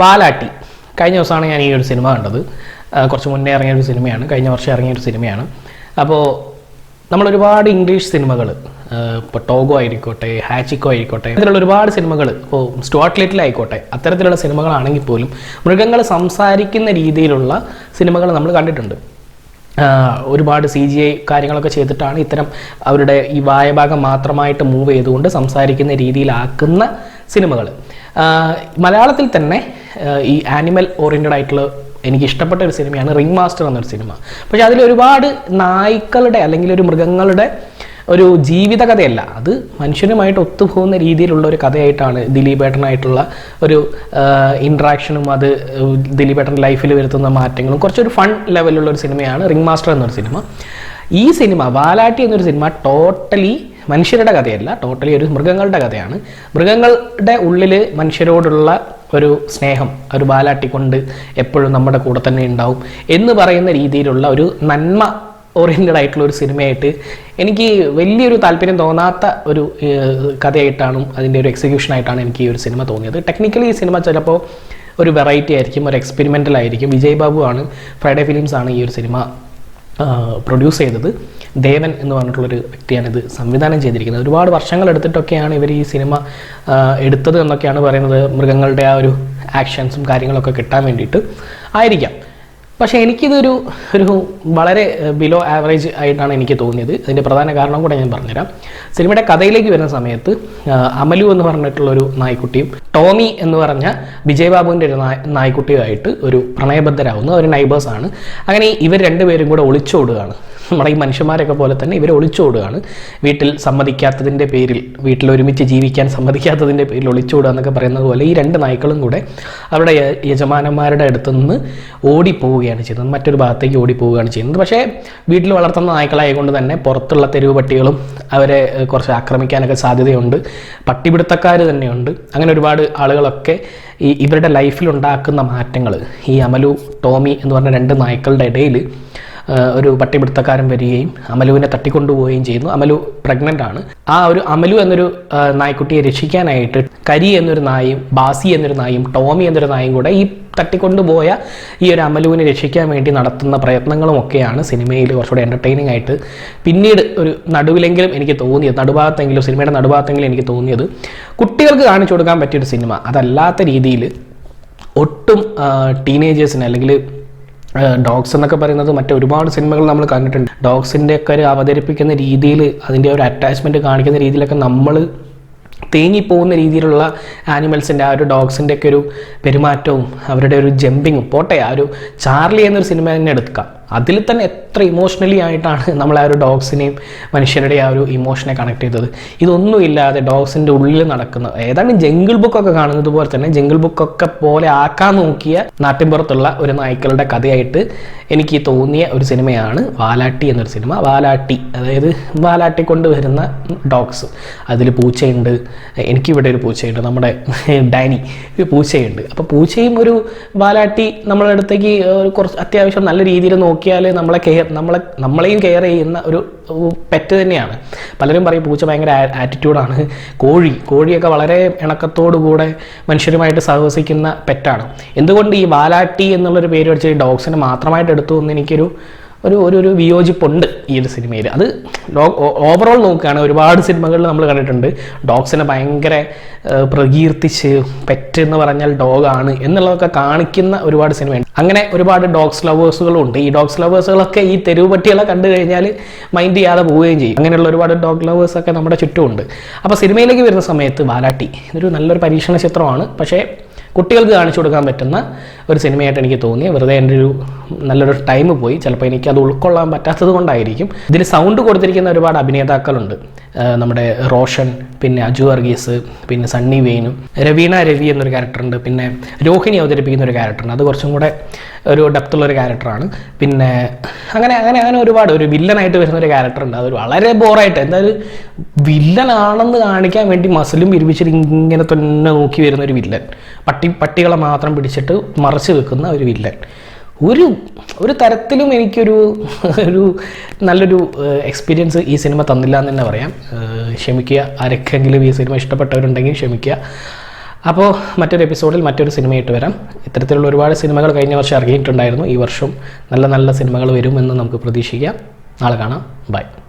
വാലാട്ടി. കഴിഞ്ഞ ദിവസമാണ് ഞാൻ ഈ ഒരു സിനിമ കണ്ടത്. കുറച്ച് മുന്നേ ഇറങ്ങിയ ഒരു സിനിമയാണ്. കഴിഞ്ഞ വർഷം ഇറങ്ങിയ ഒരു സിനിമയാണ്. അപ്പോൾ നമ്മൾ ഒരുപാട് ഇംഗ്ലീഷ് സിനിമകൾ ഇപ്പോൾ ടോഗോ ആയിരിക്കോട്ടെ ഹാച്ചിക്കോ ആയിക്കോട്ടെ ഇത്തരത്തിലുള്ള ഒരുപാട് സിനിമകൾ ഇപ്പോൾ ആയിക്കോട്ടെ അത്തരത്തിലുള്ള സിനിമകളാണെങ്കിൽ പോലും മൃഗങ്ങൾ സംസാരിക്കുന്ന രീതിയിലുള്ള സിനിമകൾ നമ്മൾ കണ്ടിട്ടുണ്ട്. ഒരുപാട് സി ജി ഐ കാര്യങ്ങളൊക്കെ ചെയ്തിട്ടാണ് ഇത്തരം അവരുടെ ഈ വായഭാഗം മാത്രമായിട്ട് മൂവ് ചെയ്തുകൊണ്ട് സംസാരിക്കുന്ന രീതിയിലാക്കുന്ന സിനിമകൾ മലയാളത്തിൽ തന്നെ ഈ ആനിമൽ ഓറിയന്റഡ് ആയിട്ടുള്ള എനിക്ക് ഇഷ്ടപ്പെട്ട ഒരു സിനിമയാണ് റിംഗ് മാസ്റ്റർ എന്നൊരു സിനിമ. പക്ഷേ അതിൽ ഒരുപാട് നായ്ക്കളുടെ അല്ലെങ്കിൽ ഒരു മൃഗങ്ങളുടെ ഒരു ജീവിതകഥയല്ല. അത് മനുഷ്യനുമായിട്ട് ഒത്തുപോകുന്ന രീതിയിലുള്ള ഒരു കഥയായിട്ടാണ് ദിലീപേട്ടനായിട്ടുള്ള ഒരു ഇൻട്രാക്ഷനും അത് ദിലീപേട്ടൻ ലൈഫിൽ വരുത്തുന്ന മാറ്റങ്ങളും. കുറച്ചൊരു ഫൺ ലെവലുള്ള ഒരു സിനിമയാണ് റിംഗ് മാസ്റ്റർ എന്നൊരു സിനിമ. ഈ സിനിമ വാലാട്ടി എന്നൊരു സിനിമ ടോട്ടലി മനുഷ്യരുടെ കഥയല്ല ടോട്ടലി ഒരു മൃഗങ്ങളുടെ കഥയാണ്. മൃഗങ്ങളുടെ ഉള്ളിൽ മനുഷ്യരോടുള്ള ഒരു സ്നേഹം ഒരു ബാലാട്ടി കൊണ്ട് എപ്പോഴും നമ്മുടെ കൂടെ തന്നെ ഉണ്ടാവും എന്ന് പറയുന്ന രീതിയിലുള്ള ഒരു നന്മ ഓറിയന്റഡ് ആയിട്ടുള്ള ഒരു സിനിമയായിട്ട് എനിക്ക് വലിയൊരു താല്പര്യം തോന്നാത്ത ഒരു കഥയായിട്ടാണ് അതിന്റെ ഒരു എക്സിക്യൂഷൻ ആയിട്ടാണ് എനിക്ക് ഈ ഒരു സിനിമ തോന്നിയത്. ടെക്നിക്കലി ഈ സിനിമ ചിലപ്പോൾ ഒരു വെറൈറ്റി ആയിരിക്കും ഒരു എക്സ്പെരിമെന്റൽ ആയിരിക്കും. വിജയ് ബാബു ആണ് ഫ്രൈഡേ ഫിലിംസ് ആണ് ഈ ഒരു സിനിമ പ്രൊഡ്യൂസ് ചെയ്തത് ദേവൻ എന്ന് പറഞ്ഞിട്ടുള്ളൊരു വ്യക്തിയാണ് ഇത് സംവിധാനം ചെയ്തിരിക്കുന്നത്. ഒരുപാട് വർഷങ്ങൾ എടുത്തിട്ടൊക്കെയാണ് ഇവർ ഈ സിനിമ എടുത്തത് എന്നൊക്കെയാണ് പറയുന്നത്. മൃഗങ്ങളുടെ ആ ഒരു ആക്ഷൻസും കാര്യങ്ങളൊക്കെ കിട്ടാൻ വേണ്ടിയിട്ട് ആയിരിക്കാം. പക്ഷേ എനിക്കിതൊരു ഒരു വളരെ ബിലോ ആവറേജ് ആയിട്ടാണ് എനിക്ക് തോന്നിയത്. അതിന്റെ പ്രധാന കാരണം കൂടെ ഞാൻ പറഞ്ഞുതരാം. സിനിമയുടെ കഥയിലേക്ക് വരുന്ന സമയത്ത് അമലു എന്ന് പറഞ്ഞിട്ടുള്ളൊരു നായ്ക്കുട്ടിയും ടോമി എന്ന് പറഞ്ഞ വിജയ് ബാബുവിന്റെ ഒരു നായ് നായ്ക്കുട്ടിയുമായിട്ട് ഒരു പ്രണയബദ്ധരാകുന്നു അവർ നൈബേഴ്സാണ് അങ്ങനെ ഇവർ രണ്ടുപേരും കൂടെ ഒളിച്ചോടുകയാണ്. നമ്മുടെ ഈ മനുഷ്യന്മാരൊക്കെ പോലെ തന്നെ ഇവർ ഒളിച്ചോടുകയാണ്. വീട്ടിൽ സമ്മതിക്കാത്തതിന്റെ പേരിൽ വീട്ടിൽ ഒരുമിച്ച് ജീവിക്കാൻ സമ്മതിക്കാത്തതിന്റെ പേരിൽ ഒളിച്ചോടുക എന്നൊക്കെ പറയുന്നത് പോലെ ഈ രണ്ട് നായ്ക്കളും കൂടെ അവരുടെ യജമാനന്മാരുടെ അടുത്ത് നിന്ന് ഓടിപ്പോവുകയാണ്. ചെയ്യുന്നത്. മറ്റൊരു ഭാഗത്തേക്ക് ഓടിപ്പോവുകയാണ് ചെയ്യുന്നത്. പക്ഷേ വീട്ടിൽ വളർത്തുന്ന നായ്ക്കളായതുകൊണ്ട് തന്നെ പുറത്തുള്ള തെരുവ് പട്ടികളും അവരെ കുറച്ച് ആക്രമിക്കാനൊക്കെ സാധ്യതയുണ്ട്. പട്ടിപിടുത്തക്കാർ തന്നെയുണ്ട്. അങ്ങനെ ഒരുപാട് ആളുകളൊക്കെ ഈ ഇവരുടെ ലൈഫിൽ ഉണ്ടാക്കുന്ന മാറ്റങ്ങൾ ഈ അമലു ടോമി എന്ന് പറഞ്ഞ രണ്ട് നായ്ക്കളുടെ ഇടയിൽ ഒരു പട്ടിപിടുത്തക്കാരൻ വരികയും അമലുവിനെ തട്ടിക്കൊണ്ടുപോവുകയും ചെയ്യുന്നു. അമലു പ്രഗ്നന്റ് ആണ്. ആ ഒരു അമലു എന്നൊരു നായ്ക്കുട്ടിയെ രക്ഷിക്കാനായിട്ട് കരി എന്നൊരു നായും ബാസി എന്നൊരു നായും ടോമി എന്നൊരു നായും കൂടെ ഈ തട്ടിക്കൊണ്ടുപോയ ഈ ഒരു അമലുവിനെ രക്ഷിക്കാൻ വേണ്ടി നടത്തുന്ന പ്രയത്നങ്ങളുമൊക്കെയാണ് സിനിമയിൽ കുറച്ചുകൂടെ എന്റർടൈനിങ് ആയിട്ട് പിന്നീട് ഒരു നടുവിലെങ്കിലും എനിക്ക് തോന്നിയത് നടുഭാഗത്തെങ്കിലും സിനിമയുടെ നടുഭാഗത്തെങ്കിലും എനിക്ക് തോന്നിയത് കുട്ടികൾക്ക് കാണിച്ചു കൊടുക്കാൻ പറ്റിയൊരു സിനിമ. അതല്ലാത്ത രീതിയിൽ ഒട്ടും ടീനേജേഴ്സിന് അല്ലെങ്കിൽ ഡോഗ്സ് എന്നൊക്കെ പറയുന്നത് മറ്റൊരുപാട് സിനിമകൾ നമ്മൾ കണ്ടിട്ടുണ്ട്. ഡോഗ്സിന്റെ ഒക്കെ ഒരു അവതരിപ്പിക്കുന്ന രീതിയിൽ അതിന്റെ ഒരു അറ്റാച്ച്മെന്റ് കാണിക്കുന്ന രീതിയിലൊക്കെ നമ്മൾ തേങ്ങിപ്പോകുന്ന രീതിയിലുള്ള ആനിമൽസിന്റെ ആ ഒരു ഡോഗ്സിന്റെ ഒക്കെ ഒരു പെരുമാറ്റവും അവരുടെ ഒരു ജമ്പിങ്ങും പോട്ടെ ആ ഒരു ചാർലി എന്നൊരു സിനിമ തന്നെ എടുക്കാം. അതിൽ തന്നെ എത്ര ഇമോഷണലി ആയിട്ടാണ് നമ്മൾ ആ ഒരു ഡോഗ്സിനെയും മനുഷ്യരുടെ ആ ഒരു ഇമോഷനെ കണക്ട് ചെയ്തത്. ഇതൊന്നുമില്ലാതെ ഡോഗ്സിന്റെ ഉള്ളിൽ നടക്കുന്ന ഏതാണ്ട് ജംഗിൾ ബുക്കൊക്കെ കാണുന്നത് പോലെ തന്നെ ജംഗിൾ ബുക്കൊക്കെ പോലെ ആക്കാൻ നോക്കിയ നാട്ടിൻപുറത്തുള്ള ഒരു നായ്ക്കളുടെ കഥയായിട്ട് എനിക്ക് തോന്നിയ ഒരു സിനിമയാണ് വാലാട്ടി എന്നൊരു സിനിമ. വാലാട്ടി അതായത് വാലാട്ടി കൊണ്ട് വരുന്ന ഡോഗ്സ് അതിൽ പൂച്ചയുണ്ട്. എനിക്കിവിടെ ഒരു പൂച്ചയുണ്ട്. നമ്മുടെ ഡാനി ഒരു പൂച്ചയുണ്ട്. അപ്പോൾ പൂച്ചയും ഒരു വാലാട്ടി നമ്മളുടെ അടുത്തേക്ക് കുറച്ച് അത്യാവശ്യം നല്ല രീതിയിൽ നോക്കിയാൽ നമ്മളെ കെയർ നമ്മളെ നമ്മളെയും കെയർ ചെയ്യുന്ന ഒരു പെറ്റ് തന്നെയാണ്. പലരും പറയും പൂച്ച ഭയങ്കര ആറ്റിറ്റ്യൂഡാണ് കോഴി കോഴിയൊക്കെ വളരെ ഇണക്കത്തോടു കൂടെ മനുഷ്യരുമായിട്ട് സഹവസിക്കുന്ന പെറ്റാണ്. എന്തുകൊണ്ട് ഈ വാലാട്ടി എന്നുള്ളൊരു പേര് വെച്ച് ഡോഗ്സിനെ മാത്രമായിട്ട് എടുത്തു എന്ന് എനിക്കൊരു ഒരു ഒരു ഒരു വിയോജിപ്പുണ്ട് ഈ ഒരു സിനിമയിൽ. അത് ഓവറോൾ നോക്കുകയാണ് ഒരുപാട് സിനിമകളിൽ നമ്മൾ കണ്ടിട്ടുണ്ട്. ഡോഗ്സിനെ ഭയങ്കര പ്രകീർത്തിച്ച് പെറ്റ് എന്ന് പറഞ്ഞാൽ ഡോഗാണ് എന്നുള്ളതൊക്കെ കാണിക്കുന്ന ഒരുപാട് സിനിമയുണ്ട്. അങ്ങനെ ഒരുപാട് ഡോഗ്സ് ലവേഴ്സുകളും ഉണ്ട്. ഈ ഡോഗ്സ് ലവേഴ്സുകളൊക്കെ ഈ തെരുവ് പട്ടികളെ കണ്ടു കഴിഞ്ഞാൽ മൈൻഡ് ചെയ്യാതെ പോവുകയും ചെയ്യും. അങ്ങനെയുള്ള ഒരുപാട് ഡോഗ് ലവേഴ്സൊക്കെ നമ്മുടെ ചുറ്റുമുണ്ട്. അപ്പോൾ സിനിമയിലേക്ക് വരുന്ന സമയത്ത് വാലാട്ടി. ഇതൊരു നല്ലൊരു പരീക്ഷണ ചിത്രമാണ്. പക്ഷേ കുട്ടികൾക്ക് കാണിച്ചു കൊടുക്കാൻ പറ്റുന്ന ഒരു സിനിമയായിട്ട് എനിക്ക് തോന്നി വെറുതെ എന്റെ ഒരു നല്ലൊരു ടൈം പോയി. ചിലപ്പോൾ എനിക്ക് അത് ഉൾക്കൊള്ളാൻ പറ്റാത്തത് കൊണ്ടായിരിക്കും. ഇതിൽ സൗണ്ട് കൊടുത്തിരിക്കുന്ന ഒരുപാട് അഭിനേതാക്കളുണ്ട്. നമ്മുടെ റോഷൻ പിന്നെ അജു വർഗീസ് പിന്നെ സണ്ണി വെയിനും രവീണ രവി എന്നൊരു ക്യാരക്ടറുണ്ട് പിന്നെ രോഹിണി അവതരിപ്പിക്കുന്ന ഒരു ക്യാരക്ടറുണ്ട് അത് കുറച്ചും കൂടെ ഒരു ഡെപ്തുള്ള ഒരു ക്യാരക്ടറാണ് പിന്നെ അങ്ങനെ അങ്ങനെ അങ്ങനെ ഒരുപാട് ഒരു വില്ലനായിട്ട് വരുന്ന ഒരു ക്യാരക്ടറുണ്ട് അതൊരു വളരെ ബോറായിട്ട് എന്തായാലും വില്ലനാണെന്ന് കാണിക്കാൻ വേണ്ടി മസിലും പിരിപ്പിച്ചിട്ട് ഇങ്ങനെ തന്നെ നോക്കി വരുന്ന ഒരു വില്ലൻ പട്ടി പട്ടികളെ മാത്രം പിടിച്ചിട്ട് മറച്ചു വെക്കുന്ന ഒരു വില്ലൻ ഒരു ഒരു തരത്തിലും എനിക്കൊരു ഒരു നല്ലൊരു എക്സ്പീരിയൻസ് ഈ സിനിമ തന്നില്ല എന്ന് തന്നെ പറയാം. ക്ഷമിക്കുക. ആരൊക്കെങ്കിലും ഈ സിനിമ ഇഷ്ടപ്പെട്ടവരുണ്ടെങ്കിൽ ക്ഷമിക്കുക. അപ്പോൾ മറ്റൊരു എപ്പിസോഡിൽ മറ്റൊരു സിനിമയായിട്ട് വരാം. ഇത്തരത്തിലുള്ള ഒരുപാട് സിനിമകൾ കഴിഞ്ഞ വർഷം ഇറങ്ങിയിട്ടുണ്ടായിരുന്നു. ഈ വർഷം നല്ല നല്ല സിനിമകൾ വരുമെന്ന് നമുക്ക് പ്രതീക്ഷിക്കാം. നാളെ കാണാം. ബൈ